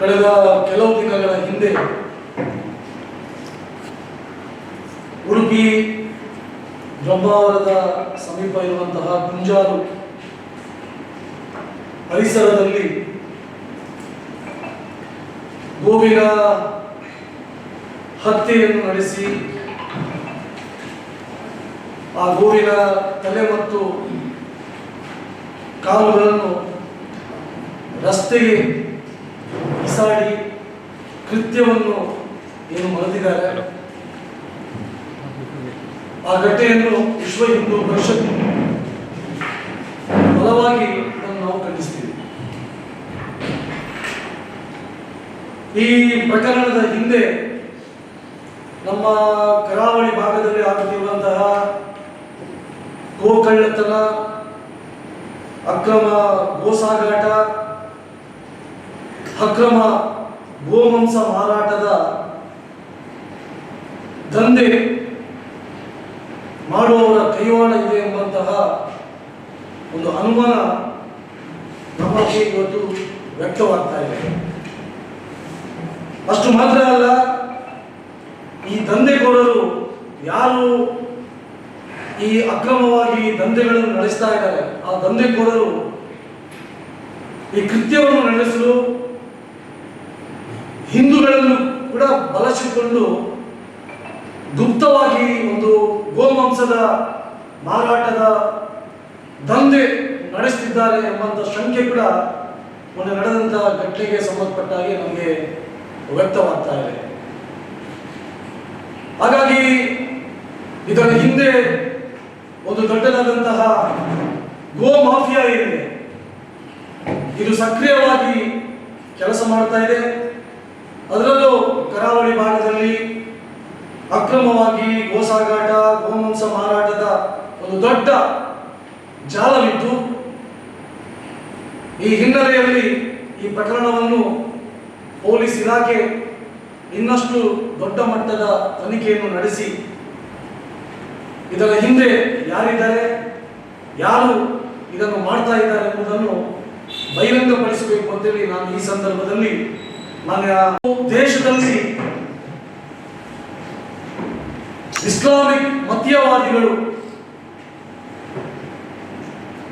ಕಳೆದ ಕೆಲವು ದಿನಗಳ ಹಿಂದೆ ಉಡುಪಿ ಬ್ರಹ್ಮಾವರದ ಸಮೀಪ ಇರುವಂತಹ ಗುಂಜಾರು ಪರಿಸರದಲ್ಲಿ ಗೋವಿನ ಹತ್ಯೆಯನ್ನು ನಡೆಸಿ ಆ ಗೋವಿನ ತಲೆ ಮತ್ತು ಕಾಲುಗಳನ್ನು ರಸ್ತೆಗೆ ಬಿಸಾಡಿ ಕೃತ್ಯವನ್ನು ಏನು ಮರೆತಿದ್ದಾರೆ? ಆ ಘಟನೆಯನ್ನು ವಿಶ್ವ ಹಿಂದೂ ಪರಿಷತ್ ಬಲವಾಗಿ ನಾವು ಖಂಡಿಸ್ತೀವಿ. ಈ ಪ್ರಕರಣದ ಹಿಂದೆ ನಮ್ಮ ಕರಾವಳಿ ಭಾಗದಲ್ಲಿ ಆಗುತ್ತಿರುವಂತಹ ಗೋಕಳ್ಳತನ ಅಕ್ರಮ ಗೋಸಾಗಾಟ ಅಕ್ರಮ ಗೋಮಾಂಸ ಮಾರಾಟದ ದಂಧೆ ಮಾಡುವವರ ಕೈವಾಡ ಇದೆ ಎಂಬಂತಹ ಒಂದು ಅನುಮಾನ ನಮಗೆ ಇವತ್ತು ವ್ಯಕ್ತವಾಗ್ತಾ ಇದೆ. ಅಷ್ಟು ಮಾತ್ರ ಅಲ್ಲ, ಈ ದಂಧೆಕೋರರು ಯಾರು ಈ ಅಕ್ರಮವಾಗಿ ದಂಧೆಗಳನ್ನು ನಡೆಸ್ತಾ ಇದ್ದಾರೆ, ಆ ದಂಧೆಕೋರರು ಈ ಕೃತ್ಯವನ್ನು ನಡೆಸಲು ಹಿಂದೂಗಳನ್ನು ಕೂಡ ಬಳಸಿಕೊಂಡು ಗುಪ್ತವಾಗಿ ಒಂದು ಗೋಮಾಂಸದ ಮಾರಾಟದ ದಂಧೆ ನಡೆಸ್ತಿದ್ದಾರೆ ಎಂಬಂತಹ ಶಂಕೆ ಕೂಡ ಮೊನ್ನೆ ನಡೆದಂತಹ ಘಟನೆಗೆ ಸಂಬಂಧಪಟ್ಟ ಹಾಗೆ ನಮಗೆ ವ್ಯಕ್ತವಾಗ್ತಾ ಇದೆ. ಹಾಗಾಗಿ ಇದರ ಹಿಂದೆ ಒಂದು ದೊಡ್ಡದಾದಂತಹ ಗೋ ಮಾಫಿಯಾ ಏನಿದೆ, ಇದು ಸಕ್ರಿಯವಾಗಿ ಕೆಲಸ ಮಾಡ್ತಾ ಇದೆ. ಅದರಲ್ಲೂ ಕರಾವಳಿ ಭಾಗದಲ್ಲಿ ಅಕ್ರಮವಾಗಿ ಗೋಸಾಗಾಟ ಗೋಮಾಂಸ ಮಾರಾಟದ ಒಂದು ದೊಡ್ಡ ಜಾಲವಿತ್ತು ಈ ಹಿನ್ನೆಲೆಯಲ್ಲಿ ಈ ಪ್ರಕರಣವನ್ನು ಪೊಲೀಸ್ ಇಲಾಖೆ ಇನ್ನಷ್ಟು ದೊಡ್ಡ ಮಟ್ಟದ ತನಿಖೆಯನ್ನು ನಡೆಸಿ, ಇದರ ಹಿಂದೆ ಯಾರಿದ್ದಾರೆ, ಯಾರು ಇದನ್ನು ಮಾಡ್ತಾ ಇದ್ದಾರೆ ಎಂಬುದನ್ನು ಬಹಿರಂಗಪಡಿಸಬೇಕು ಅಂತೇಳಿ ನಾನು ಈ ಸಂದರ್ಭದಲ್ಲಿ ಮಾನ್ಯ ದೇಶದಲ್ಲಿ ಇಸ್ಲಾಮಿಕ್ ಮತೀಯವಾದಿಗಳು,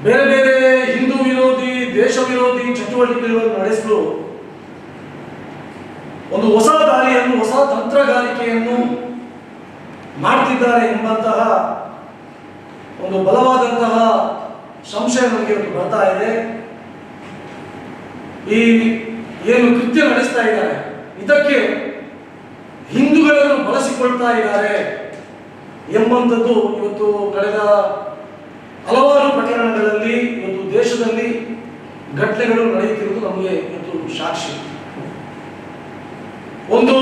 ಬೇರೆ ಬೇರೆ ಹಿಂದೂ ವಿರೋಧಿ, ದೇಶ ವಿರೋಧಿ ಚಟುವಟಿಕೆಗಳನ್ನು ನಡೆಸಲು ಒಂದು ಹೊಸ ದಾರಿಯನ್ನು, ಹೊಸ ತಂತ್ರಗಾರಿಕೆಯನ್ನು ಮಾಡ್ತಿದ್ದಾರೆ ಎಂಬಂತಹ ಒಂದು ಬಲವಾದಂತಹ ಸಂಶಯ ಇವತ್ತು ಬರ್ತಾ ಇದೆ. ಈ ಏನು ಕೃತ್ಯ ನಡೆಸ್ತಾ ಇದ್ದಾರೆ. ಇದಕ್ಕೆ ಹಿಂದೂಗಳನ್ನು ಬಳಸಿಕೊಳ್ತಾ ಇದ್ದಾರೆ ಎಂಬಂಥದ್ದು ಇವತ್ತು ಕಳೆದ ಹಲವಾರು ಪ್ರಕರಣಗಳಲ್ಲಿ, ಇವತ್ತು ದೇಶದಲ್ಲಿ ಘಟನೆಗಳು ನಡೆಯುತ್ತಿರುವುದು ನಮಗೆ ಇವತ್ತು ಸಾಕ್ಷಿ. ಒಂದು,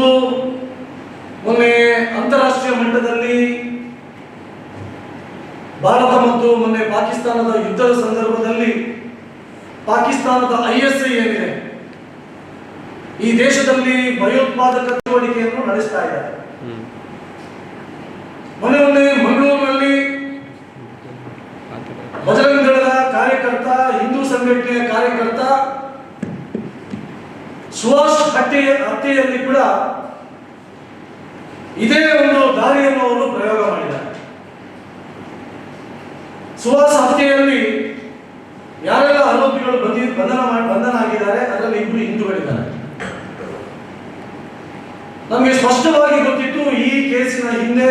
ಮೊನ್ನೆ ಅಂತಾರಾಷ್ಟ್ರೀಯ ಮಟ್ಟದಲ್ಲಿ ಭಾರತ ಮತ್ತು ಮೊನ್ನೆ ಪಾಕಿಸ್ತಾನದ ಯುದ್ಧದ ಸಂದರ್ಭದಲ್ಲಿ ಪಾಕಿಸ್ತಾನದ ಐ ಎಸ್ ಐ ಏನಿದೆ ಈ ದೇಶದಲ್ಲಿ ಭಯೋತ್ಪಾದಕ ಚಟುವಟಿಕೆಯನ್ನು ನಡೆಸ್ತಾ ಇದ್ದಾರೆ ಮೊನ್ನೆ ಮೊನ್ನೆ ಮಂಗಳೂರಿನಲ್ಲಿ ಬಜರಂಗ ದಳದ ಕಾರ್ಯಕರ್ತ ಹಿಂದೂ ಸಂಘಟನೆಯ ಕಾರ್ಯಕರ್ತ ಸುಹಾಸ್ ಹತ್ಯೆ ಹತ್ಯೆಯಲ್ಲಿ ಕೂಡ ಇದೇ ಒಂದು ದಾರಿಯನ್ನು ಅವರು ಪ್ರಯೋಗ ಮಾಡಿದ್ದಾರೆ. ಸುಹಾಸ್ ಹತ್ಯೆಯಲ್ಲಿ ಯಾರೆಲ್ಲ ಆರೋಪಿಗಳು ಬಂದಿ ಬಂಧನ ಬಂಧನ ಆಗಿದ್ದಾರೆ ಅದರಲ್ಲಿ ಇಬ್ಬರು ಹಿಂದೂಗಳಿದ್ದಾರೆ ನಮಗೆ ಸ್ಪಷ್ಟವಾಗಿ ಗೊತ್ತಿತ್ತು ಈ ಕೇಸಿನ ಹಿಂದೆ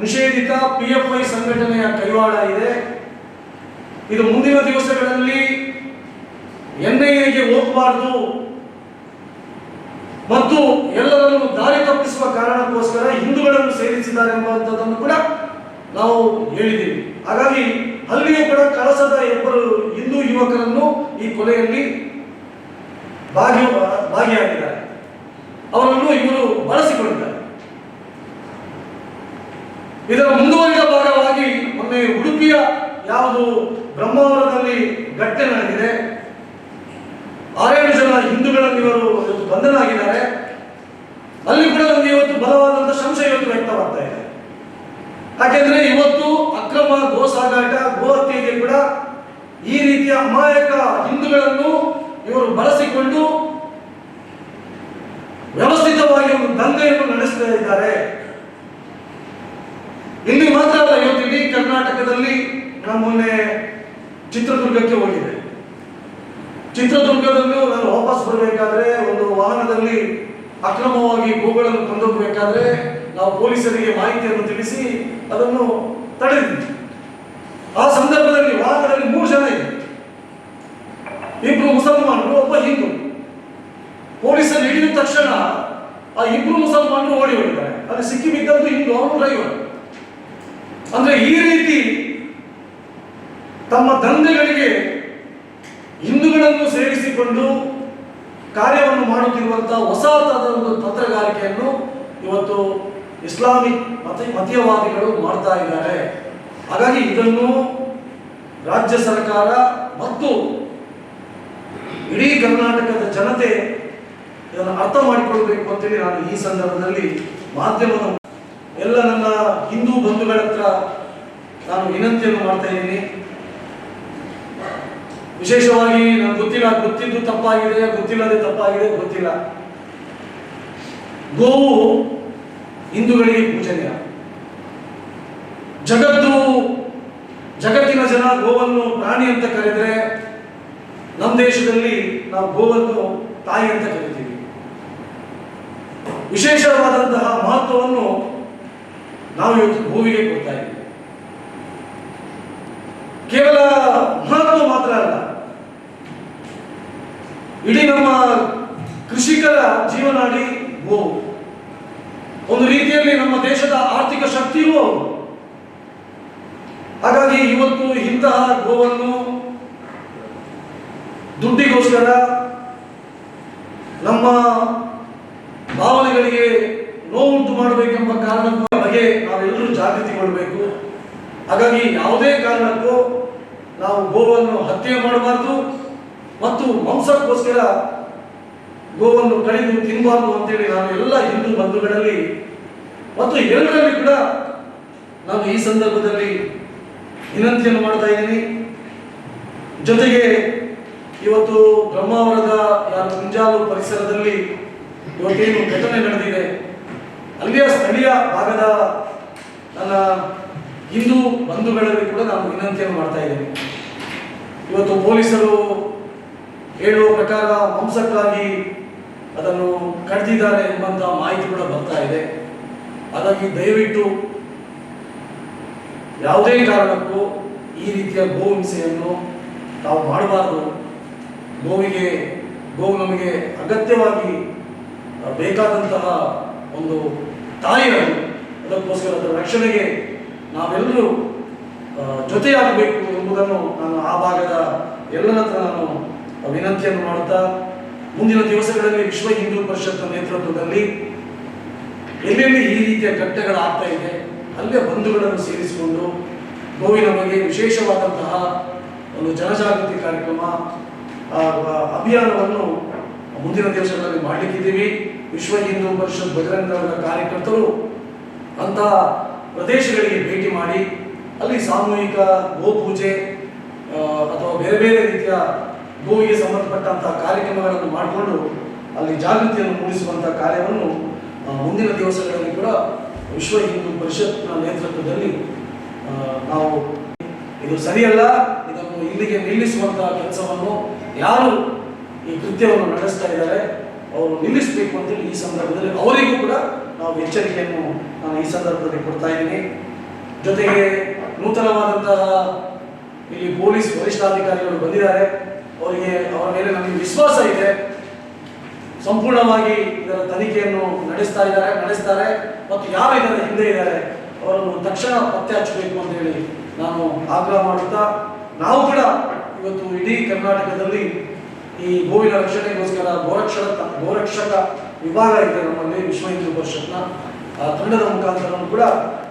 ನಿಷೇಧಿತ ಪಿ ಎಫ್ ಐ ಸಂಘಟನೆಯ ಕೈವಾಡ ಇದೆ. ಇದು ಮುಂದಿನ ದಿವಸಗಳಲ್ಲಿ ಎನ್ಐಎಗೆ ಹೋಗಬಾರದು. ಮತ್ತು ಎಲ್ಲರನ್ನು ದಾರಿ ತಪ್ಪಿಸುವ ಕಾರಣಕ್ಕೋಸ್ಕರ ಹಿಂದೂಗಳನ್ನು ಸೇರಿಸಿದ್ದಾರೆ ಎಂಬಂಥದ್ದನ್ನು ಕೂಡ ನಾವು ಹೇಳಿದ್ದೀವಿ. ಹಾಗಾಗಿ ಅಲ್ಲಿಯೂ ಕೂಡ ಕಳಸದ ಇಬ್ಬರು ಹಿಂದೂ ಯುವಕರನ್ನು ಈ ಕೊಲೆಯಲ್ಲಿ ಭಾಗಿ ಭಾಗಿಯಾಗಿದ್ದಾರೆ ಅವರನ್ನು ಇವರು ಬಳಸಿಕೊಂಡಿದ್ದಾರೆ. ಇದರ ಮುಂದುವರಿದ ಭಾಗವಾಗಿ ಮೊನ್ನೆ ಉಡುಪಿಯ ಯಾವುದು ಬ್ರಹ್ಮಾವರದಲ್ಲಿ ಘಟನೆ ನಡೆದಿದೆ. ಆರೇಳು ಜನ ಹಿಂದೂಗಳಲ್ಲಿ ಇವರು ಬಂಧನ ಆಗಿದ್ದಾರೆ ಅಲ್ಲಿ ಕೂಡ ನಮಗೆ ಇವತ್ತು ಬಲವಾದಂತಹ ಸಂಶಯ ಇವತ್ತು ವ್ಯಕ್ತವಾಗ್ತಾ ಇದೆ. ಯಾಕೆಂದ್ರೆ ಇವತ್ತು ಅಕ್ರಮ ಗೋ ಸಾಗಾಟ, ಗೋ ಹತ್ಯೆಗೆ ಕೂಡ ಈ ರೀತಿಯ ಅಮಾಯಕ ಹಿಂದೂಗಳನ್ನು ಇವರು ಬಳಸಿಕೊಂಡು ವ್ಯವಸ್ಥಿತವಾಗಿ ಒಂದು ದಂಧೆಯನ್ನು ನಡೆಸ್ತಾ ಇದ್ದಾರೆ. ಇಲ್ಲಿ ಮಾತ್ರ ಅಲ್ಲ, ಇವತ್ತು ಕರ್ನಾಟಕದಲ್ಲಿ ನಾನು ಮೊನ್ನೆ ಚಿತ್ರದುರ್ಗಕ್ಕೆ ಹೋಗಿದೆ. ಚಿತ್ರದುರ್ಗದಲ್ಲೂ ನಾನು ವಾಪಸ್ ಬರಬೇಕಾದ್ರೆ ಒಂದು ವಾಹನದಲ್ಲಿ ಅಕ್ರಮವಾಗಿ ಗೋಗಳನ್ನು ಕೊಂಡೋಗ್ಬೇಕಾದ್ರೆ ನಾವು ಪೊಲೀಸರಿಗೆ ಮಾಹಿತಿಯನ್ನು ತಿಳಿಸಿ ಅದನ್ನು ತಡೆದಿದ್ದೆ ಆ ಸಂದರ್ಭದಲ್ಲಿ ವಾಹನದಲ್ಲಿ ಮೂರು ಜನ ಇದ್ರು ಇಬ್ಬರು ಮುಸಲ್ಮಾನರು, ಒಬ್ಬ ಹಿಂದೂ. ಪೊಲೀಸರು ಹಿಡಿದ ತಕ್ಷಣ ಆ ಇಬ್ಬರು ಮುಸಲ್ಮಾನರು ಓಡಿ ಹೋಗಿದ್ದಾರೆ. ಅಲ್ಲಿ ಸಿಕ್ಕಿ ಬಿದ್ದದ್ದು ಹಿಂದೂ ಅವನು ಡ್ರೈವರ್. ಅಂದ್ರೆ ಈ ರೀತಿ ತಮ್ಮ ದಂಧೆಗಳಿಗೆ ಹಿಂದೂಗಳನ್ನು ಸೇರಿಸಿಕೊಂಡು ಕಾರ್ಯವನ್ನು ಮಾಡುತ್ತಿರುವಂತಹ ಹೊಸ ಒಂದು ತಂತ್ರಗಾರಿಕೆಯನ್ನು ಇವತ್ತು ಇಸ್ಲಾಮಿಕ್ ಮತ ಮತೀಯವಾದಿಗಳು ಮಾಡ್ತಾ ಇದ್ದಾರೆ. ಹಾಗಾಗಿ ಇದನ್ನು ರಾಜ್ಯ ಸರ್ಕಾರ ಮತ್ತು ಇಡೀ ಕರ್ನಾಟಕದ ಜನತೆ ಇದನ್ನು ಅರ್ಥ ಮಾಡಿಕೊಳ್ಬೇಕು ಅಂತೇಳಿ ನಾನು ಈ ಸಂದರ್ಭದಲ್ಲಿ ಮಾಧ್ಯಮದ ಎಲ್ಲ ನನ್ನ ಹಿಂದೂ ಬಂಧುಗಳ ಹತ್ರ ನಾನು ವಿನಂತಿಯನ್ನು ಮಾಡ್ತಾ ಇದ್ದೀನಿ. ವಿಶೇಷವಾಗಿ ನನಗೆ ಗೊತ್ತಿಲ್ಲ, ಗೊತ್ತಿದ್ದು ತಪ್ಪಾಗಿದೆ, ಗೊತ್ತಿಲ್ಲದೆ ತಪ್ಪಾಗಿದೆ, ಗೊತ್ತಿಲ್ಲ. ಗೋವು ಹಿಂದೂಗಳಿಗೆ ಪೂಜನೀಯ. ಜಗತ್ತು ಜಗತ್ತಿನ ಜನ ಗೋವನ್ನು ಪ್ರಾಣಿ ಅಂತ ಕರೆದರೆ ನಮ್ಮ ದೇಶದಲ್ಲಿ ನಾವು ಗೋವನ್ನು ತಾಯಿ ಅಂತ ಕರಿತೀವಿ. ವಿಶೇಷವಾದಂತಹ ಮಹತ್ವವನ್ನು ನಾವು ಇವತ್ತು ಭೂಮಿಗೆ ಕೊಡ್ತಾ ಇದ್ದೀವಿ ಕೇವಲ ಮಹತ್ವ ಮಾತ್ರ ಅಲ್ಲ, ಇಡೀ ನಮ್ಮ ಕೃಷಿಕರ ಜೀವನಾಡಿ ಗೋವು ಒಂದು ರೀತಿಯಲ್ಲಿ ನಮ್ಮ ದೇಶದ ಆರ್ಥಿಕ ಶಕ್ತಿಯೂ. ಹಾಗಾಗಿ ಇವತ್ತು ಇಂತಹ ಗೋವನ್ನು ದುಡ್ಡಿಗೋಸ್ಕರ ನಮ್ಮ ಭಾವನೆಗಳಿಗೆ ನೋವುಂಟು ಮಾಡಬೇಕೆಂಬ ಕಾರಣಕ್ಕೂ ಬಗ್ಗೆ ನಾವೆಲ್ಲರೂ ಮಾಡಬೇಕು. ಹಾಗಾಗಿ ಯಾವುದೇ ಕಾರಣಕ್ಕೂ ನಾವು ಗೋವನ್ನು ಹತ್ಯೆ ಮಾಡಬಾರ್ದು ಮತ್ತು ಮಾಂಸಕ್ಕೋಸ್ಕರ ಗೋವನ್ನು ಕಡಿದು ತಿನ್ನಬಾರ್ದು ಅಂತೇಳಿ ನಾನು ಎಲ್ಲ ಹಿಂದೂ ಬಂಧುಗಳಲ್ಲಿ ಮತ್ತು ಎಲ್ಲರಲ್ಲಿ ಕೂಡ ನಾನು ಈ ಸಂದರ್ಭದಲ್ಲಿ ವಿನಂತಿಯನ್ನು ಮಾಡ್ತಾ ಇದ್ದೀನಿ. ಜೊತೆಗೆ ಇವತ್ತು ಬ್ರಹ್ಮಾವರದ ಯಾರು ಮುಂಜಾಲು ಪರಿಸರದಲ್ಲಿ ಇವತ್ತೇನು ಘಟನೆ ನಡೆದಿದೆ? ಅಲ್ಲಿಯ ಸ್ಥಳೀಯ ಭಾಗದ ನನ್ನ ಹಿಂದೂ ಬಂಧುಗಳಲ್ಲಿ ಕೂಡ ನಾನು ವಿನಂತಿಯನ್ನು ಮಾಡ್ತಾ ಇದ್ದೇನೆ. ಇವತ್ತು ಪೊಲೀಸರು ಹೇಳುವ ಪ್ರಕಾರ ಮಾಂಸಕ್ಕಾಗಿ ಅದನ್ನು ಕಡ್ದಿದ್ದಾರೆ ಎಂಬಂತ ಮಾಹಿತಿ ಕೂಡ ಬರ್ತಾ ಇದೆ. ಹಾಗಾಗಿ ದಯವಿಟ್ಟು ಯಾವುದೇ ಕಾರಣಕ್ಕೂ ಈ ರೀತಿಯ ಗೋಹಿಂಸೆಯನ್ನು ತಾವು ಮಾಡಬಾರದು. ಗೋವಿಗೆ ಗೋವು ನಮಗೆ ಅಗತ್ಯವಾಗಿ ಬೇಕಾದಂತಹ ಒಂದು ತಾಯಿಗಳು ಅದಕ್ಕೋಸ್ಕರ ಅದರ ರಕ್ಷಣೆಗೆ ನಾವೆಲ್ಲರೂ ಜೊತೆಯಾಗಬೇಕು ಎಂಬುದನ್ನು ನಾನು ಆ ಭಾಗದ ಎಲ್ಲರ ಹತ್ರ ನಾನು ವಿನಂತಿಯನ್ನು ಮಾಡುತ್ತಾ, ಮುಂದಿನ ದಿವಸಗಳಲ್ಲಿ ವಿಶ್ವ ಹಿಂದೂ ಪರಿಷತ್ ನೇತೃತ್ವದಲ್ಲಿ ಎಲ್ಲೆಲ್ಲಿ ಈ ರೀತಿಯ ಘಟ್ಟಗಳಾಗ್ತಾ ಇದೆ, ಅಲ್ಲೇ ಬಂಧುಗಳನ್ನು ಸೇರಿಸಿಕೊಂಡು ಗೋವಿನ ಬಗ್ಗೆ ವಿಶೇಷವಾದಂತಹ ಒಂದು ಜನಜಾಗೃತಿ ಕಾರ್ಯಕ್ರಮ ಅಭಿಯಾನವನ್ನು ಮುಂದಿನ ದಿವಸಗಳಲ್ಲಿ ಮಾಡಲಿಕ್ಕಿದ್ದೀವಿ. ವಿಶ್ವ ಹಿಂದೂ ಪರಿಷತ್ ಬಜರಂಗ ಕಾರ್ಯಕರ್ತರು ಅಂತಹ ಪ್ರದೇಶಗಳಿಗೆ ಭೇಟಿ ಮಾಡಿ, ಅಲ್ಲಿ ಸಾಮೂಹಿಕ ಗೋಪೂಜೆ ಅಥವಾ ಬೇರೆ ಬೇರೆ ರೀತಿಯ ಗೋವಿಗೆ ಸಂಬಂಧಪಟ್ಟಂತಹ ಕಾರ್ಯಕ್ರಮಗಳನ್ನು ಮಾಡಿಕೊಂಡು ಅಲ್ಲಿ ಜಾಗೃತಿಯನ್ನು ಮೂಡಿಸುವಂತಹ ಕಾರ್ಯವನ್ನು ಮುಂದಿನ ದಿವಸಗಳಲ್ಲಿ ಕೂಡ ವಿಶ್ವ ಹಿಂದೂ ಪರಿಷತ್ನ ನೇತೃತ್ವದಲ್ಲಿ ನಾವು ಇದು ಸರಿಯಲ್ಲ, ಇದನ್ನು ಇಲ್ಲಿಗೆ ನಿಲ್ಲಿಸುವಂತಹ ಕೆಲಸವನ್ನು ಯಾರು ಈ ಕೃತ್ಯವನ್ನು ನಡೆಸ್ತಾ ಇದ್ದಾರೆ. ಅವರು ನಿಲ್ಲಿಸಬೇಕು ಅಂತೇಳಿ ಈ ಸಂದರ್ಭದಲ್ಲಿ ಅವರಿಗೂ ಕೂಡ ನಾವು ಎಚ್ಚರಿಕೆಯನ್ನು ನಾನು ಈ ಸಂದರ್ಭದಲ್ಲಿ ಕೊಡ್ತಾ ಇದ್ದೀನಿ. ಜೊತೆಗೆ ನೂತನವಾದಂತಹ ಇಲ್ಲಿ ಪೊಲೀಸ್ ವರಿಷ್ಠಾಧಿಕಾರಿಗಳು ಬಂದಿದ್ದಾರೆ. ಅವರಿಗೆ ಅವರ ಮೇಲೆ ನಮಗೆ ವಿಶ್ವಾಸ ಇದೆ. ಸಂಪೂರ್ಣವಾಗಿ ಇದರ ತನಿಖೆಯನ್ನು ನಡೆಸ್ತಾ ಇದ್ದಾರೆ, ನಡೆಸ್ತಾರೆ. ಮತ್ತು ಯಾರು ಇದರ ಹಿಂದೆ ಇದ್ದಾರೆ, ಅವರನ್ನು ತಕ್ಷಣ ಪತ್ತೆ ಹಚ್ಚಬೇಕು ಅಂತ ಹೇಳಿ ನಾನು ಆಗ್ರಹ ಮಾಡುತ್ತಾ, ನಾವು ಕೂಡ ಇವತ್ತು ಇಡೀ ಕರ್ನಾಟಕದಲ್ಲಿ ಈ ಭೂಮಿನ ರಕ್ಷಣೆಗೋಸ್ಕರ ಗೋರಕ್ಷಕ ಗೋರಕ್ಷಕ ವಿಭಾಗ ಇದೆ ನಮ್ಮಲ್ಲಿ ವಿಶ್ವ ಹಿಂದೂ ಪರಿಷತ್ನ. ಆ ತಂಡದ ಮುಖಾಂತರ ಕೂಡ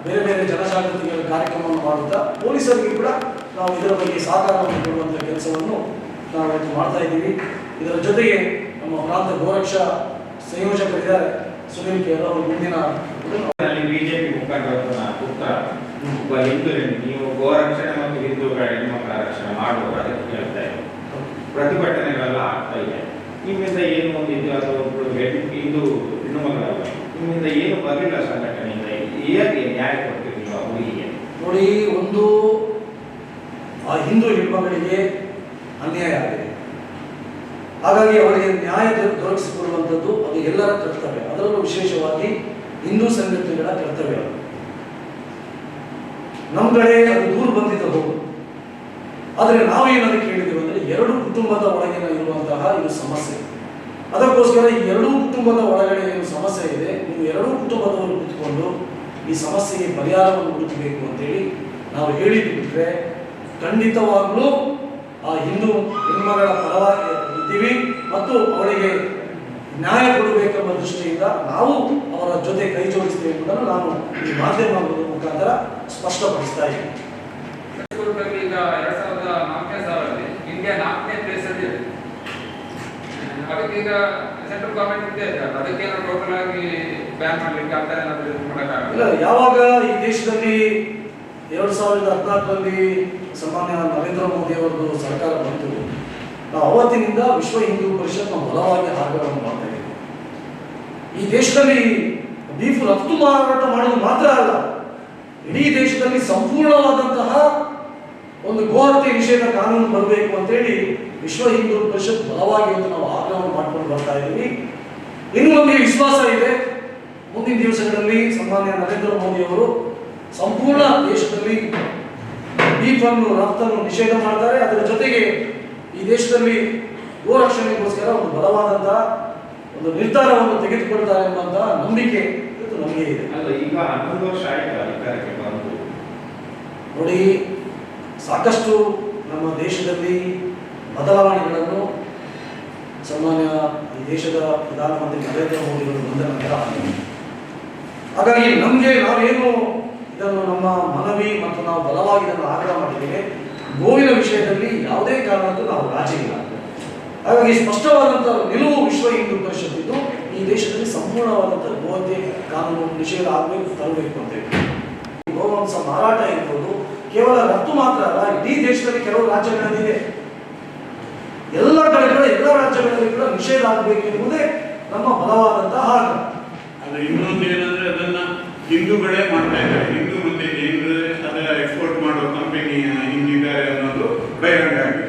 ಬೇರೆ ಬೇರೆ ಜನಜಾಗೃತಿಯ ಕಾರ್ಯಕ್ರಮವನ್ನು ಮಾಡುತ್ತಾ ಪೊಲೀಸರಿಗೆ ಕೂಡ ನಾವು ಇದರ ಬಗ್ಗೆ ಸಹಕಾರವನ್ನು ಕೊಡುವಂತಹ ಕೆಲಸವನ್ನು ನಾವು ಇವತ್ತು ಮಾಡ್ತಾ ಇದ್ದೀವಿ. ಇದರ ಜೊತೆಗೆ ನಮ್ಮ ಪ್ರಾಂತ ಗೋರಕ್ಷ ಸಂಯೋಜಕರಿದ್ದಾರೆ ಸುನೀಲ್ ಕೆ. ಅವರು ಮುಂದಿನ ಬಿಜೆಪಿ ಮುಖಂಡರ ಪುತ್ರ ಒಬ್ಬ ಹಿಂದೂ ಹೆಣ್ಣು, ನೀವು ಗೋರಕ್ಷಣೆ ಮತ್ತು ಹಿಂದೂಗಳ ಹೆಣ್ಮಕ್ಕಳ ರಕ್ಷಣೆ ಅದಕ್ಕೆ ಹೇಳ್ತಾ ಇದೆ ನಿಮ್ಮಿಂದ ಏನು ಒಂದು ಇದು ಅದು ಇದು ಹೆಣ್ಣು ಹಿಂದೂ ನಿಮ್ಮಿಂದ ಏನು ಬರಲಿಲ್ಲ ಸಂಘಟನೆಯಿಂದ? ಹೇಗೆ ನ್ಯಾಯ ಕೊಡ್ತೀರಿ ನೀವು ಆ ಹುಡುಗಿಗೆ? ನೋಡಿ, ಒಂದು, ಆ ಹಿಂದೂ ಹೆಣ್ಮಗಳಿಗೆ ಅನ್ಯಾಯ ಆಗಿದೆ. ಹಾಗಾಗಿ ಅವರಿಗೆ ನ್ಯಾಯ ದೊರ- ದೊರಕಿಸಿಕೊಡುವಂಥದ್ದು ಅದು ಎಲ್ಲರ ಕರ್ತವ್ಯ. ಅದರಲ್ಲೂ ವಿಶೇಷವಾಗಿ ಹಿಂದೂ ಸಂಘಟನೆಗಳ ಕರ್ತವ್ಯ. ನಮ್ಮ ಕಡೆ ಅದು ದೂರು ಬಂದಿದ್ದ ಆದರೆ ನಾವೇನಾದ್ರು ಕೇಳಿದ್ದೇವೆ ಅಂದರೆ ಎರಡು ಕುಟುಂಬದ ಒಳಗಿನ ಇರುವಂತಹ ಇದು ಸಮಸ್ಯೆ. ಅದಕ್ಕೋಸ್ಕರ ಈ ಎರಡೂ ಕುಟುಂಬದ ಒಳಗಡೆ ಏನು ಸಮಸ್ಯೆ ಇದೆ, ನೀವು ಎರಡೂ ಕುಟುಂಬದವರು ಕುತ್ಕೊಂಡು ಈ ಸಮಸ್ಯೆಗೆ ಪರಿಹಾರವನ್ನು ಹುಡುಕಬೇಕು ಅಂತೇಳಿ ನಾವು ಹೇಳಿದ್ದು ಬಿಟ್ಟರೆ ಖಂಡಿತವಾಗ್ಲೂ ಆ ಹಿಂದೂ ಹೆಣ್ಮಗಳ ಪರವಾಗಿ ಇದ್ದೀವಿ ಮತ್ತು ಅವಳಿಗೆ ನ್ಯಾಯ ಕೊಡಬೇಕೆಂಬ ದೃಷ್ಟಿಯಿಂದ ನಾವು ಅವರ ಜೊತೆ ಕೈ ಜೋಡಿಸ್ತೇವೆ ಎಂಬುದನ್ನು ನಾನು ಈ ಮಾಧ್ಯಮದ ಮುಖಾಂತರ ಸ್ಪಷ್ಟಪಡಿಸ್ತಾ ಇದ್ದೀನಿ ಫೇಸ್ಬುಕ್ಕಲ್ಲಿ ಈಗ ಎರಡ್ ಸಾವಿರದ ನಾಲ್ಕನೇ ಸಾಲಲ್ಲಿ ಇಂಡಿಯಾ ನಾಲ್ಕನೇ ಪ್ಲೇಸ್ ಅಲ್ಲಿ ಇದೆ ಅದಕ್ಕೆ ಈಗ ಸೆಂಟ್ರಲ್ ಗವರ್ಮೆಂಟ್ ಇದೆ. ಅದಕ್ಕೇನೋ ಟೋಟಲ್ ಆಗಿ ಬ್ಯಾನ್ ಮಾಡ್ಲಿಕ್ಕೆ ಆ ಥರ ಯಾವಾಗ ಈ ದೇಶದಲ್ಲಿ ಎರಡು ಸಾವಿರದ ಹದಿನಾಲ್ಕರಲ್ಲಿ ಸನ್ಮಾನ್ಯ ನರೇಂದ್ರ ಮೋದಿ ಅವರದ್ದು ಸರ್ಕಾರ ಬಂತು, ನಾವು ಅವತ್ತಿನಿಂದ ವಿಶ್ವ ಹಿಂದೂ ಪರಿಷತ್ನ ಬಲವಾಗಿ ಆಗ್ರಹವನ್ನು ಮಾಡ್ತಾ ಇದ್ದೀವಿ ಈ ದೇಶದಲ್ಲಿ ಬೀಫ್ ರಫ್ತು ಮಾರಾಟ ಮಾಡೋದು ಮಾತ್ರ ಅಲ್ಲ, ಇಡೀ ದೇಶದಲ್ಲಿ ಸಂಪೂರ್ಣವಾದಂತಹ ಒಂದು ಗೋಹತ್ಯೆ ನಿಷೇಧ ಕಾನೂನು ಬರಬೇಕು ಅಂತೇಳಿ ವಿಶ್ವ ಹಿಂದೂ ಪರಿಷತ್ ಬಲವಾಗಿ ಅಂತ ನಾವು ಆಗ್ರಹವನ್ನು ಮಾಡ್ಕೊಂಡು ಬರ್ತಾ ಇದ್ದೀವಿ. ಇನ್ನು ನಮಗೆ ವಿಶ್ವಾಸ ಇದೆ. ಮುಂದಿನ ದಿವಸಗಳಲ್ಲಿ ಸನ್ಮಾನ್ಯ ನರೇಂದ್ರ ಮೋದಿ ಅವರು ಸಂಪೂರ್ಣ ದೇಶದಲ್ಲಿ ಬೀಫನ್ನು ರಫ್ತನ್ನು ನಿಷೇಧ ಮಾಡ್ತಾರೆ. ಅದರ ಜೊತೆಗೆ ಈ ದೇಶದಲ್ಲಿ ಗೋರಕ್ಷಣೆಗೋಸ್ಕರ ಒಂದು ಬಲವಾದಂತಹ ಒಂದು ನಿರ್ಧಾರವನ್ನು ತೆಗೆದುಕೊಳ್ತಾರೆ ಎಂಬಂತಹ ನಂಬಿಕೆ ಇದು ನಮಗೆ ಇದೆ. ಅಲ್ಲ ಈಗ ವರ್ಷ ಆಯ್ತು ಅಧಿಕಾರಕ್ಕೆ ಬಂದು. ನೋಡಿ ಸಾಕಷ್ಟು ನಮ್ಮ ದೇಶದಲ್ಲಿ ಬದಲಾವಣೆಗಳನ್ನು ಸನ್ಮಾನ್ಯ ಈ ದೇಶದ ಪ್ರಧಾನಮಂತ್ರಿ ನರೇಂದ್ರ ಮೋದಿಗಳು ಬಂದ ನಂತರ. ಹಾಗಾಗಿ ನಮಗೆ ನಾವೇನು ಇದನ್ನು ನಮ್ಮ ಮನವಿ ಮತ್ತು ನಾವು ಬಲವಾಗಿ ಇದನ್ನು ಆಗ್ರಹ ಮಾಡಿದ್ದೇವೆ, ಗೋವಿನ ವಿಷಯದಲ್ಲಿ ಯಾವುದೇ ಕಾರಣಕ್ಕೂ ನಾವು ರಾಜಿ ಇಲ್ಲ. ಹಾಗಾಗಿ ಸ್ಪಷ್ಟವಾದಂತಹ ನಿಲುವು ವಿಶ್ವ ಹಿಂದೂ ಪರಿಷತ್ ಈ ದೇಶದಲ್ಲಿ ಸಂಪೂರ್ಣವಾದಂತಹ ಗೋಹತ್ಯೆ ಕಾನೂನು ನಿಷೇಧ ಆಗಬೇಕು, ತರಬೇಕು ಅಂತೇಳಿ ಗೋಮಾಂಸ ಮಾರಾಟ ಇರ್ಬೋದು, ಕೇವಲ ರಫ್ತು ಮಾತ್ರ ಅಲ್ಲ, ಇಡೀ ದೇಶದಲ್ಲಿ ಕೆಲವು ರಾಜ್ಯಗಳಲ್ಲಿದೆ. ಎಲ್ಲ ಕಡೆಗಳ ಎಲ್ಲ ರಾಜ್ಯಗಳಲ್ಲಿ ಕೂಡ ನಿಷೇಧ ಆಗಬೇಕು ಎನ್ನುವುದೇ ನಮ್ಮ ಬಲವಾದಂತಹ ಆಗ್ರಹ ಅದು ಇನ್ನೊಂದು ಏನಂದ್ರೆ ಅದನ್ನ ಹಿಂದೂಗಳೇ ಮಾಡ್ತಾ ಇದ್ದಾರೆ. ಹಿಂದೂ ಮತ್ತೆ ಜೈನರು ಎಕ್ಸ್ಪೋರ್ಟ್ ಮಾಡೋ ಕಂಪನಿ ಹಿಂದಿದ್ದಾರೆ ಅನ್ನೋದು ಬಹಿರಂಗ ಆಗಿದೆ.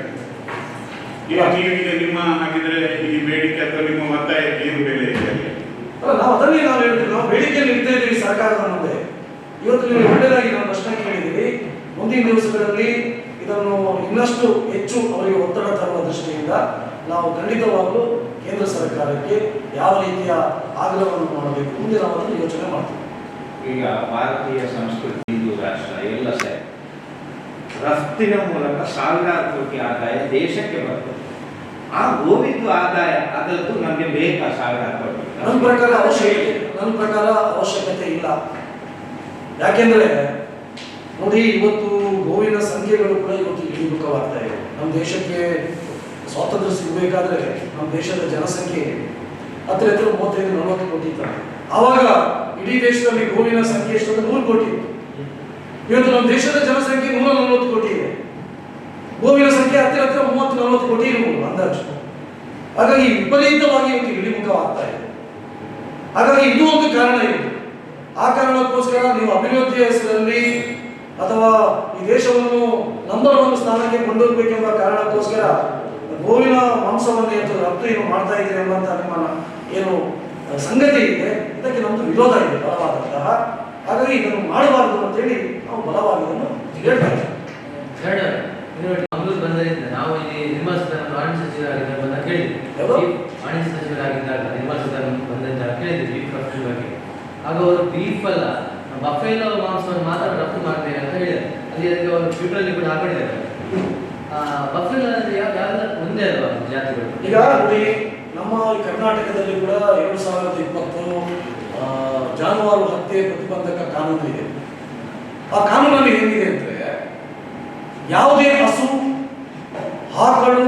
ಈಗ ನೀವೀಗ ನಿಮ್ಮ ಹಾಗಿದ್ರೆ ಈ ಬೇಡಿಕೆ ಅಥವಾ ನಿಮ್ಮ ಒತ್ತಾಯ ಏನು ಬೆಲೆ ಇದೆ ಅಲ್ಲ? ನಾವು ಅದನ್ನೇ ನಾವು ಹೇಳ್ತೀವಿ ನಾವು ಬೇಡಿಕೆ ಇರ್ತಾ ಇದ್ದೀವಿ ಸರ್ಕಾರದ ಮುಂದೆ. ಇವತ್ತು ನೀವು ಒಳ್ಳೆಯದಾಗಿ ನಾವು ಪ್ರಶ್ನೆ ಕೇಳಿದ್ದೀವಿ ಮುಂದಿನ ದಿವಸಗಳಲ್ಲಿ ಇದನ್ನು ಇನ್ನಷ್ಟು ಹೆಚ್ಚು ಅವರಿಗೆ ಒತ್ತಡ ದೃಷ್ಟಿಯಿಂದ ನಾವು ಖಂಡಿತವಾಗಲು ಕೇಂದ್ರ ಸರ್ಕಾರಕ್ಕೆ ಯಾವ ರೀತಿಯ ಆಗ್ರಹವನ್ನು ಮಾಡಬೇಕು ಮುಂದೆ ನಾವು ಅದನ್ನು ಯೋಚನೆ ಮಾಡ್ತೀವಿ. ಈಗ ಭಾರತೀಯ ಸಂಸ್ಕೃತಿ ಹಿಂದೂ ರಾಷ್ಟ್ರ ಎಲ್ಲ ಸರಿ. ರಫ್ತಿನ ಮೂಲಕ ಸಾವಿರಾರು ಕೋಟಿ ಆದಾಯ ದೇಶಕ್ಕೆ ಬರ್ತದೆ. ಆ ಗೋವಿಂದು ಆದಾಯ ಅದರದ್ದು ನಮಗೆ ಬೇಕಾ ಸಾವಿರಾರು ಕೋಟಿ ನನ್ನ ಪ್ರಕಾರ ಅವಶ್ಯಕತೆ ನನ್ನ ಪ್ರಕಾರ ಅವಶ್ಯಕತೆ ಇಲ್ಲ. ಯಾಕೆಂದರೆ ನೋಡಿ ಇವತ್ತು ಗೋವಿನ ಸಂಖ್ಯೆಗಳು ಕೂಡ ಇವತ್ತು ಇಳಿಮುಖವಾಗ್ತಾ ಇದೆ ನಮ್ಮ ದೇಶಕ್ಕೆ ಸ್ವಾತಂತ್ರ್ಯ ಸಿಗಬೇಕಾದ್ರೆ ನಮ್ಮ ದೇಶದ ಜನಸಂಖ್ಯೆ ಹತ್ರ ಹತ್ರ ಮೂವತ್ತೈದು, ನಲವತ್ತು ಕೋಟಿ ಇತ್ತು ಆವಾಗ ಇಡೀ ದೇಶದಲ್ಲಿ ಗೋವಿನ ಸಂಖ್ಯೆ ಎಷ್ಟು ಅಂದ್ರೆ ನೂರು ಕೋಟಿ ಇತ್ತು. ಇವತ್ತು ನಮ್ಮ ದೇಶದ ಜನಸಂಖ್ಯೆ ನೂರ ನಲವತ್ತು ಕೋಟಿ ಇದೆ. ಗೋವಿನ ಸಂಖ್ಯೆ ಹತ್ತಿರ ಹತ್ತಿರ ಮೂವತ್ತು, ನಲವತ್ತು ಕೋಟಿ ಇರಬಹುದು ಅಂದಾಜು. ಹಾಗಾಗಿ ವಿಪರೀತವಾಗಿ ಇವತ್ತು ಇಳಿಮುಖವಾಗ್ತಾ ಇದೆ. ಹಾಗಾಗಿ ಇದು ಒಂದು ಕಾರಣ ಇದೆ. ಆ ಕಾರಣಕ್ಕೋಸ್ಕರ ನೀವು ಅಭಿವೃದ್ಧಿಯ ಹೆಸರಲ್ಲಿ ಅಥವಾ ಈ ದೇಶವನ್ನು ನಂಬರ್ ಒಂದು ಸ್ಥಾನಕ್ಕೆ ಕೊಂಡೊಯ್ಯಬೇಕೆಂಬ ಕಾರಣಕ್ಕೋಸ್ಕರ ಗೋವಿನ ಮಾಂಸವನ್ನು ಇವತ್ತು ರಫ್ತು ಏನು ಮಾಡ್ತಾ ಇದ್ದೀರಿ ಎಂಬಂತ ನಿಮ್ಮ ಏನು ಸಂಗತಿ ಇದೆ. ಇದಕ್ಕೆ ನಮ್ಮದು ವಿರೋಧ ಇದೆ, ಬಲವಾದಂತಹ. ಹಾಗಾಗಿ ಇದನ್ನು ಮಾಡಬಾರದು ಅಂತೇಳಿ ನಾವು ಬಲವಾಗಿ ಇದನ್ನು ಹೇಳ್ತಾ ಇದ್ದೀವಿ ಎರಡು ಇನ್ನೊಂದು ಮಂಗಳೂರು ಬಂದರಿಂದ ನಾವು ಇಲ್ಲಿ ನಿರ್ಮಲಾ ಸೀತಾರಾಮನ್ ವಾಣಿಜ್ಯ ಸಚಿವರಾಗಿದ್ದಾಗ ಬಂದಾಗ ಕೇಳಿದ್ವಿ ಯಾವುದು? ಈ ವಾಣಿಜ್ಯ ಸಚಿವರಾಗಿದ್ದಾಗ ನಿರ್ಮಲಾ ಸೀತಾರಾಮನ್ ಬಂದಿದ್ದಾಗ ಕೇಳಿದ್ವಿ ಬೀಫ್ ರಫ್ತು ಬಗ್ಗೆ ಆಗ ಅವರು ಬೀಫ್ ಅಲ್ಲ ಬಫೆಲೋ ಮಾಂಸವನ್ನು ಮಾತ್ರ ರಫ್ತು ಮಾಡ್ತೇವೆ ಅಂತ ಹೇಳಿದ್ದಾರೆ ಅಲ್ಲಿ ಅದಕ್ಕೆ ಅವರು ಟ್ವಿಟರಲ್ಲಿ ಕೂಡ ಹಾಕೊಂಡಿದ್ದಾರೆ ಬಫೆಲೋ ಅಂದ್ರೆ ಯಾವ ಯಾವ ಒಂದೇ ಅಲ್ವಾ ಜಾತಿಗಳು ಈಗ ನೋಡಿ ನಮ್ಮ ಕರ್ನಾಟಕದಲ್ಲಿ ಕೂಡ ಎರಡು ಸಾವಿರದ ಇಪ್ಪತ್ತು ಜಾನುವಾರು ಹತ್ಯೆ ಪ್ರತಿಬಂಧಕ ಕಾನೂನು ಇದೆ. ಆ ಕಾನೂನಲ್ಲಿ ಏನಿದೆ ಅಂದ್ರೆ ಯಾವುದೇ ಹಸು ಆಕಳು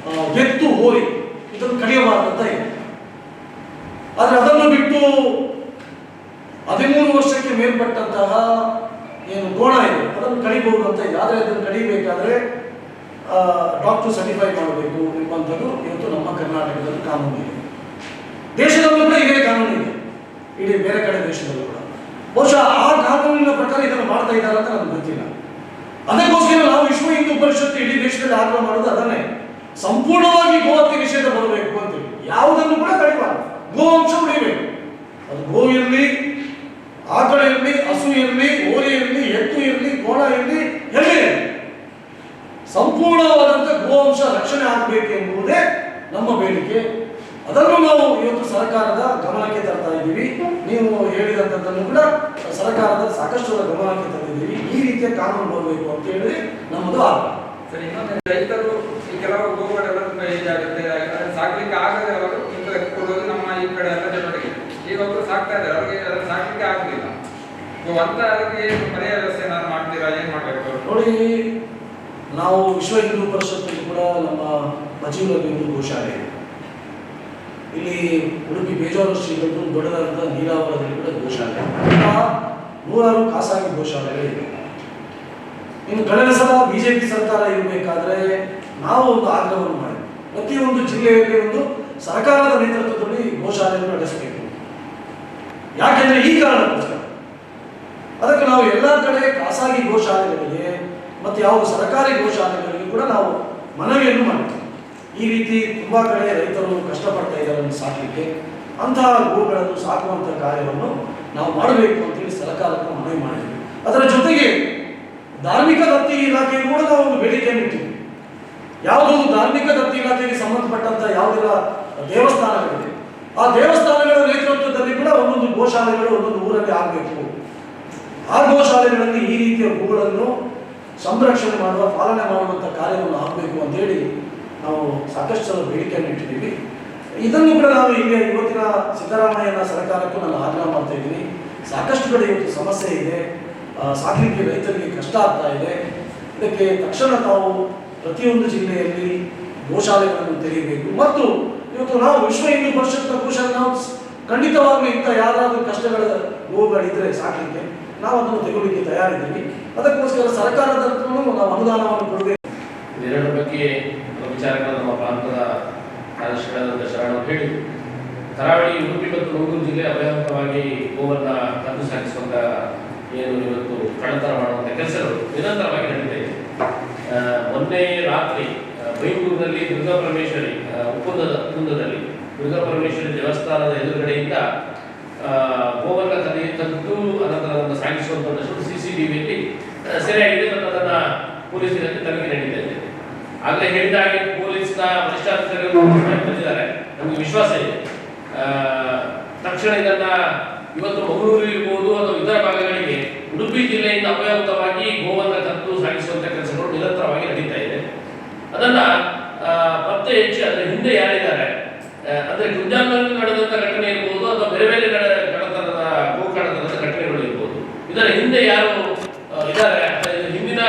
ಆ, ಎತ್ತು ಹೋರಿ ಇದನ್ನು ಕಡಿಯಬಾರ್ದಂತ ಇದೆ. ಆದ್ರೆ ಅದನ್ನು ಬಿಟ್ಟು ಹದಿಮೂರು ವರ್ಷಕ್ಕೆ ಮೇಲ್ಪಟ್ಟಂತಹ ಏನು ಗೋಣ ಇದೆ ಅದನ್ನು ಕಡಿಬಹುದು ಅಂತ ಇದೆ. ಆದರೆ ಅದನ್ನು ಕಡಿಬೇಕಾದ್ರೆ ಡಾಕ್ಟರ್ ಸರ್ಟಿಫೈ ಮಾಡಬೇಕು ಎಂಬಂಥದ್ದು ಇವತ್ತು ನಮ್ಮ ಕರ್ನಾಟಕದಲ್ಲಿ ಕಾನೂನು ಇದೆ. ದೇಶದಲ್ಲೂ ಕೂಡ ಇದೇ ಕಾನೂನು ಇದೆ. ಇಡೀ ಬೇರೆ ಕಡೆ ದೇಶದಲ್ಲೂ ಕೂಡ. ಬಹುಶಃ ಆ ಕಾನೂನಿನ ಪ್ರಕಾರ ಇದನ್ನು ಮಾಡ್ತಾ ಇದ್ದಾರೆ ಅಂತ ನನಗೆ ಗೊತ್ತಿಲ್ಲ. ಅದಕ್ಕೋಸ್ಕರ ನಾವು ವಿಶ್ವ ಹಿಂದೂ ಪರಿಷತ್ತು ಇಡೀ ದೇಶದಲ್ಲಿ ಆಗ್ರಹ ಮಾಡೋದು ಅದನ್ನೇ. ಸಂಪೂರ್ಣವಾಗಿ ಗೋಹತ್ಯೆ ನಿಷೇಧ ಬರಬೇಕು ಅಂತೇಳಿ ಯಾವುದನ್ನು ಕೂಡ ಕಡಿಬಾರ್ದು. ಗೋವಂಶ ಉಳಿಬೇಕು. ಅದು ಗೋ ಇರಲಿ, ಆಕಳ ಇರಲಿ, ಹಸು ಇರಲಿ ಎತ್ತು ಇರಲಿ ಕೋಣ ಇರಲಿ ಎಮ್ಮೆ ಇರಲಿ ಸಂಪೂರ್ಣವಾದಂಥ ಗೋವಂಶ ರಕ್ಷಣೆ ಆಗಬೇಕು ಎಂಬುದೇ ನಮ್ಮ ಬೇಡಿಕೆ. ಅದನ್ನು ನಾವು ಇವತ್ತು ಸರ್ಕಾರದ ಗಮನಕ್ಕೆ ತರ್ತಾ ಇದ್ದೀವಿ. ನೀವು ಹೇಳಿದಂಥದ್ದನ್ನು ಕೂಡ ಸರ್ಕಾರದ ಸಾಕಷ್ಟು ಗಮನಕ್ಕೆ ತಂದಿದ್ದೀವಿ ಈ ರೀತಿಯ ಕಾನೂನು ಬರಬೇಕು ಅಂತ ಹೇಳಿ ನಮ್ಮದು ಆಗ್ರಹ. ಸರಿ ಇನ್ನೊಂದು ರೈತರು ಈ ಕೆಲವು ಗೋಗಳೆಲ್ಲ ತುಂಬ ಆಗುತ್ತೆ ಸಾಕ್ಲಿಕ್ಕೆ ಆಗದೆ ಅವರು ಕೊಡೋದು ನಮ್ಮ ಈ ಕಡೆ ಎಲ್ಲ ಜನರಿಗೆ. ಈಗ ಒಬ್ರು ಸಾಕ್ತಾ ಇದ್ದಾರೆ ಅವ್ರಿಗೆ ಅದನ್ನು ಸಾಕ್ಲಿಕ್ಕೆ ಆಗಲಿಲ್ಲ ಅಂತ ಅದಕ್ಕೆ ಏನು ಪರಿಹಾರ ವ್ಯವಸ್ಥೆ ಏನಾದ್ರು ಮಾಡ್ತೀರಾ? ಏನ್ ಮಾಡ್ಬೇಕು? ನೋಡಿ ವಿಶ್ವ ಹಿಂದೂ ಪರಿಷತ್ತಲ್ಲಿ ಕೂಡ ನಮ್ಮ ಮಜೀವರಲ್ಲಿ ಒಂದು ಗೋಶಾಲೆ. ಇದೆ ಇಲ್ಲಿ ಉಡುಪಿ ಬೇಜಾರು ಶ್ರೀಗಳು ದೊಡ್ಡದಾದ ನೀರಾವರದಲ್ಲಿ ಕೂಡ ಗೋಶಾಲೆ. ನೂರಾರು ಖಾಸಗಿ ಗೋಶಾಲೆಗಳಿವೆ ಇನ್ನು ಕಳೆದ ಸಲ ಬಿಜೆಪಿ ಸರ್ಕಾರ ಇರಬೇಕಾದ್ರೆ ನಾವು ಒಂದು ಆಗ್ರಹವನ್ನು ಮಾಡಿ ಪ್ರತಿಯೊಂದು ಜಿಲ್ಲೆಯಲ್ಲಿ ಒಂದು ಸರ್ಕಾರದ ನೇತೃತ್ವದಲ್ಲಿ ಗೋಶಾಲೆಯನ್ನು ನಡೆಸಬೇಕು. ಯಾಕೆಂದ್ರೆ ಈ ಕಾರಣಕ್ಕೋಸ್ಕರ. ಅದಕ್ಕೆ ನಾವು ಎಲ್ಲ ಕಡೆ ಖಾಸಗಿ ಗೋಶಾಲೆಗಳಿಗೆ ಮತ್ತು ಯಾವ ಸರ್ಕಾರಿ ಗೋಶಾಲೆಗಳಿಗೆ ಕೂಡ ನಾವು ಮನವಿಯನ್ನು ಮಾಡ್ತೀವಿ. ಈ ರೀತಿ ತುಂಬ ಕಡೆ ರೈತರು ಕಷ್ಟಪಡ್ತಾ ಇದ್ದಾರೆ ಸಾಕಲಿಕ್ಕೆ ಅಂತಹ ಗೋಗಳನ್ನು ಸಾಕುವಂಥ ಕಾರ್ಯವನ್ನು ನಾವು ಮಾಡಬೇಕು ಅಂತೇಳಿ ಸರ್ಕಾರಕ್ಕೆ ಮನವಿ ಮಾಡಿದ್ವಿ. ಅದರ ಜೊತೆಗೆ ಧಾರ್ಮಿಕ ದತ್ತಿ ಇಲಾಖೆಗೆ ಕೂಡ ನಾವು ಒಂದು ಬೇಡಿಕೆಯನ್ನು ಇಟ್ಟಿದ್ವಿ. ಯಾವುದೊಂದು ಧಾರ್ಮಿಕ ದತ್ತಿ ಇಲಾಖೆಗೆ ಸಂಬಂಧಪಟ್ಟಂತ ಯಾವುದೆಲ್ಲ ದೇವಸ್ಥಾನಗಳಿದೆ, ಆ ದೇವಸ್ಥಾನಗಳ ನೇತೃತ್ವದಲ್ಲಿ ಕೂಡ ಒಂದೊಂದು ಗೋಶಾಲೆಗಳು ಒಂದೊಂದು ಊರಲ್ಲಿ ಆಗಬೇಕು. ಆ ಗೋಶಾಲೆಗಳಲ್ಲಿ ಈ ರೀತಿಯ ಗೋಗಳನ್ನು ಸಂರಕ್ಷಣೆ ಮಾಡುವ, ಪಾಲನೆ ಮಾಡುವಂಥ ಕಾರ್ಯವನ್ನು ಆಗಬೇಕು ಅಂತೇಳಿ ನಾವು ಸಾಕಷ್ಟು ಜನ ಬೇಡಿಕೆಯನ್ನು ಇಟ್ಟಿದ್ದೀವಿ. ಇದನ್ನು ಕೂಡ ನಾವು ಈಗ ಇವತ್ತಿನ ಸಿದ್ದರಾಮಯ್ಯನ ಸರ್ಕಾರಕ್ಕೂ ನಾನು ಆಗ್ರಹ ಮಾಡ್ತಾ ಇದ್ದೀನಿ. ಸಾಕಷ್ಟು ಕಡೆ ಇವತ್ತು ಸಮಸ್ಯೆ ಇದೆ. ಸಾಕಲಿಕ್ಕೆ ರೈತರಿಗೆ ಕಷ್ಟ ಆಗ್ತಾ ಇದೆ. ಇದಕ್ಕೆ ತಕ್ಷಣ ತಾವು ಪ್ರತಿಯೊಂದು ಜಿಲ್ಲೆಯಲ್ಲಿ ಗೋಶಾಲೆಗಳನ್ನು ತೆರೆಯಬೇಕು. ಮತ್ತು ಇವತ್ತು ನಾವು ವಿಶ್ವ ಹಿಂದೂ ಪರಿಷತ್ನ ಗೋಶಾಲೆ, ನಾವು ಖಂಡಿತವಾಗ್ಲೂ ಇಂಥ ಯಾರಾದರೂ ಕಷ್ಟಗಳ ಗೋವುಗಳಿದ್ರೆ ಸಾಕಲಿಕ್ಕೆ ನಾವು ಅದನ್ನು ತೆಗೊಳ್ಳಿಕ್ಕೆ ತಯಾರಿದ್ದೀವಿ. ಅದಕ್ಕೋಸ್ಕರ ಸರ್ಕಾರದ ನಾವು ಅನುದಾನವನ್ನು ಕೊಡಬೇಕು. ಇದೆರಡರ ಬಗ್ಗೆ ವಿಚಾರಗಳು ನಮ್ಮ ಪ್ರಾಂತದ ಕಾರ್ಯದರ್ಶಿಗಳಾದಂಥ ಶರಣ ಹೇಳಿದರು. ಕರಾವಳಿ ಉಡುಪಿ ಮತ್ತು ಮಂಗಳೂರು ಜಿಲ್ಲೆ ಅವ್ಯಾಪಕವಾಗಿ ಗೋವನ್ನ ತಂದು ಸಾಗಿಸುವಂತ ಏನು ಇವತ್ತು ಕಳ್ಳತನ ಮಾಡುವಂಥ ಕೆಲಸಗಳು ನಿರಂತರವಾಗಿ ಆ, ಮೊನ್ನೆ ರಾತ್ರಿ ಬೈಂಗೂರಿನಲ್ಲಿ ದುರ್ಗಾ ಪರಮೇಶ್ವರಿ ಉಪ್ಪುಂದದ ಉಪ್ಪುಂದದಲ್ಲಿ ದುರ್ಗಾ ಪರಮೇಶ್ವರಿ ದೇವಸ್ಥಾನದ ಎದುರುಗಡೆಯಿಂದ ಗೋವನ್ನ ತಂದು ಅದನ್ನು ಸಾಗಿಸುವಂಥದ್ದು ಸಿ ಸಿ ಟಿ ವಿಯಲ್ಲಿ ಸೆರೆಯಾಗಿದೆ ಮತ್ತು ಅದನ್ನ ಪೊಲೀಸ್ ಇಲಾಖೆ ತನಿಖೆ ನಡೀತಾ ಇದೆ. ಆಗಲೇ ಹೇಳಿದ ಹಾಗೆ ಪೊಲೀಸ್ನ ವರಿಷ್ಠಾಧಿಕಾರಿಗಳು ಬಂದಿದ್ದಾರೆ. ನಮಗೆ ವಿಶ್ವಾಸ ಇದೆ. ತಕ್ಷಣ ಇದನ್ನ ಇವತ್ತು ಮಂಗಳೂರು ಇರ್ಬೋದು ಅಥವಾ ಇತರ ಭಾಗಗಳಿಗೆ ಉಡುಪಿ ಜಿಲ್ಲೆಯಿಂದ ಅಪಯುಕ್ತವಾಗಿ ಗೋವನ್ನ ತಂದು ಸಾಗಿಸುವಂಥ ಕೆಲಸಗಳು ನಿರಂತರವಾಗಿ ನಡೀತಾ ಇದೆ. ಅದನ್ನ ಪತ್ತೆ ಹೆಚ್ಚು ಅದರ ಹಿಂದೆ ಯಾರಿದ್ದಾರೆ? ಅಂದ್ರೆ ಗುಂಜಾಲ್ನಲ್ಲಿ ನಡೆದಂತ ಘಟನೆ ಇರ್ಬೋದು ಅಥವಾ ಬೇರೆ ಬೇರೆ ನಡೆ- ಕಳ್ಳತನದ ಗೋ ಕಳ್ಳತನದ ಘಟನೆಗಳು ಇರ್ಬೋದು ಇದರ ಹಿಂದೆ ಯಾರು ಇದ್ದಾರೆ ಹಿಂದಿನ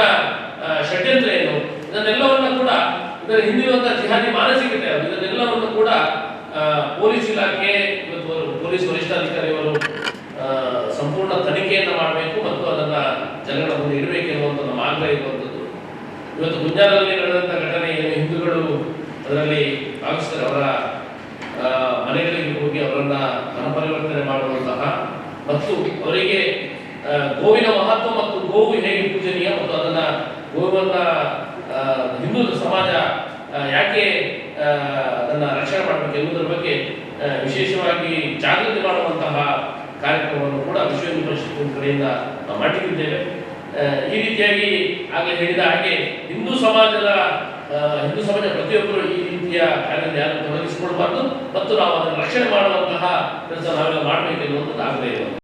ಷಡ್ಯಂತ್ರ ಏನು ಇದನ್ನೆಲ್ಲವನ್ನ ಕೂಡ ಇದರ ಹಿಂದಿರುವಂತಹ ಜಿಹಾದಿ ಮಾನಸಿಕತೆ ಇದನ್ನೆಲ್ಲವನ್ನು ಕೂಡ ಪೊಲೀಸ್ ಇಲಾಖೆ ಇವತ್ತು ಪೊಲೀಸ್ ವರಿಷ್ಠಾಧಿಕಾರಿಯವರು ಸಂಪೂರ್ಣ ತನಿಖೆಯನ್ನು ಮಾಡಬೇಕು ಮತ್ತು ಅದನ್ನ ಜನಗಳ ಮುಂದೆ ಇಡಬೇಕು ನಮ್ಮ ಆಗ್ರಹ ಇರುವಂಥದ್ದು. ಇವತ್ತು ಗುಂಜಾಲಲ್ಲಿ ನಡೆದಂತಹ ಘಟನೆ ಏನು, ಹಿಂದೂಗಳು ಅದರಲ್ಲಿ ಭಾಗಿಸ್ತಾರೆ ಅವರ ಮನೆಗಳಿಗೆ ಹೋಗಿ ಅವರನ್ನ ಮನಪರಿವರ್ತನೆ ಮಾಡುವಂತಹ, ಮತ್ತು ಅವರಿಗೆ ಗೋವಿನ ಮಹತ್ವ ಮತ್ತು ಗೋವು ಹೇಗೆ ಪೂಜನೀಯ ಮತ್ತು ಅದನ್ನ ಗೋವನ್ನ ಹಿಂದೂ ಸಮಾಜ ಯಾಕೆ ಅದನ್ನ ರಕ್ಷಣೆ ಮಾಡಬೇಕು ಎನ್ನುವುದರ ಬಗ್ಗೆ ವಿಶೇಷವಾಗಿ ಜಾಗೃತಿ ಮಾಡುವಂತಹ ಕಾರ್ಯಕ್ರಮವನ್ನು ಕೂಡ ವಿಶ್ವ ಹಿಂದೂ ಪರಿಷತ್ ಕಡೆಯಿಂದ ಮಾಡಿಕೊಂಡಿದ್ದೇವೆ. ಈ ರೀತಿಯಾಗಿ ಆಗಲೇ ಹೇಳಿದ ಹಾಗೆ ಹಿಂದೂ ಸಮಾಜದ ಹಿಂದೂ ಸಮಾಜ ಪ್ರತಿಯೊಬ್ಬರು ಈ ರೀತಿಯ ಕಾರ್ಯದಲ್ಲಿ ಯಾರು ತೊಡಗಿಸಿಕೊಳ್ಬಾರ್ದು ಮತ್ತು ನಾವು ಅದನ್ನು ರಕ್ಷಣೆ ಮಾಡುವಂತಹ ಕೆಲಸ ನಾವೆಲ್ಲ ಮಾಡಬೇಕೆನ್ನುವಂಥದ್ದು ಆಗಲೇ ಇರುವಂಥದ್ದು